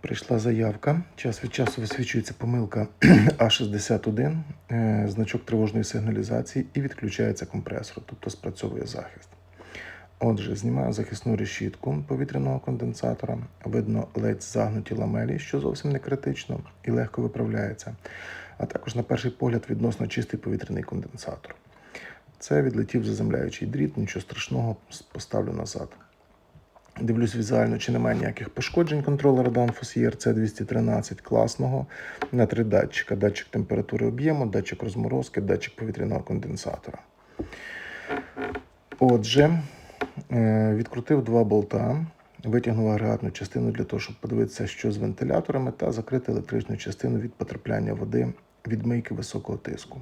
Прийшла заявка. Час від часу висвічується помилка А61, е, значок тривожної сигналізації і відключається компресор, тобто спрацьовує захист. Отже, знімаю захисну решітку повітряного конденсатора. Видно ледь загнуті ламелі, що зовсім не критично і легко виправляється. А також, на перший погляд, відносно чистий повітряний конденсатор. Це відлетів заземляючий дріт, нічого страшного, поставлю назад. Дивлюсь візуально, чи немає ніяких пошкоджень контролера Danfoss ERC213 класного на три датчика: датчик температури об'єму, датчик розморозки, датчик повітряного конденсатора. Отже, е, відкрутив два болта, витягнув агрегатну частину для того, щоб подивитися, що з вентиляторами, та закрити електричну частину від потрапляння води від мийки високого тиску.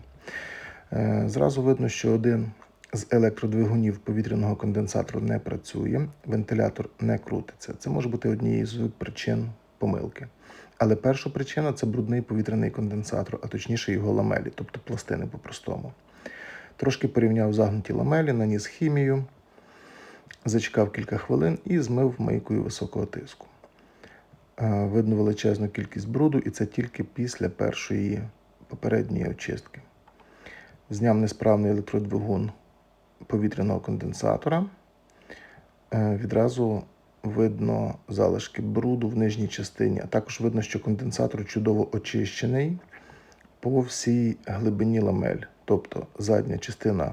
Е, Зразу видно, що один з електродвигунів повітряного конденсатору не працює, вентилятор не крутиться. Це може бути однією з причин помилки. Але перша причина це брудний повітряний конденсатор, а точніше його ламелі, тобто пластини по-простому. Трошки порівняв загнуті ламелі, наніс хімію, зачекав кілька хвилин і змив мийкою високого тиску. Е, Видно величезну кількість бруду, і це тільки після першої попередньої очистки. Зняв несправний електродвигун повітряного конденсатора. Е, Відразу видно залишки бруду в нижній частині, а також видно, що конденсатор чудово очищений по всій глибині ламель. Тобто задня частина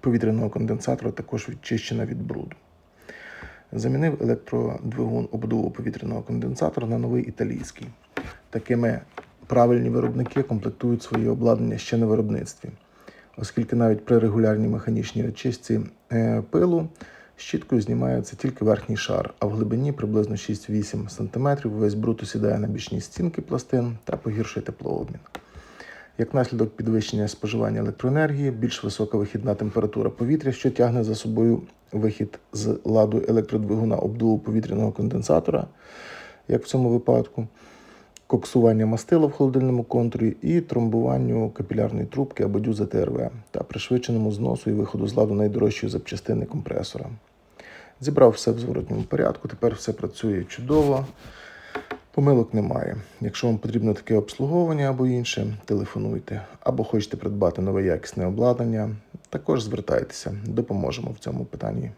повітряного конденсатора також відчищена від бруду. Замінив електродвигун обдуву повітряного конденсатора на новий італійський. Такими правильні виробники комплектують свої обладнання ще на виробництві, оскільки навіть при регулярній механічній очистці е, пилу щіткою знімається тільки верхній шар, а в глибині приблизно 6-8 см весь бруд осідає на бічні стінки пластин та погіршує теплообмін. Як наслідок підвищення споживання електроенергії, більш висока вихідна температура повітря, що тягне за собою вихід з ладу електродвигуна обдуву повітряного конденсатора, як в цьому випадку, коксування мастила в холодильному контурі і тромбуванню капілярної трубки або дюзи ТРВ та пришвидшеному зносу і виходу з ладу найдорожчої запчастини компресора. Зібрав все в зворотньому порядку, тепер все працює чудово. Помилок немає. Якщо вам потрібно таке обслуговування або інше, телефонуйте. Або хочете придбати нове якісне обладнання, також звертайтеся, допоможемо в цьому питанні.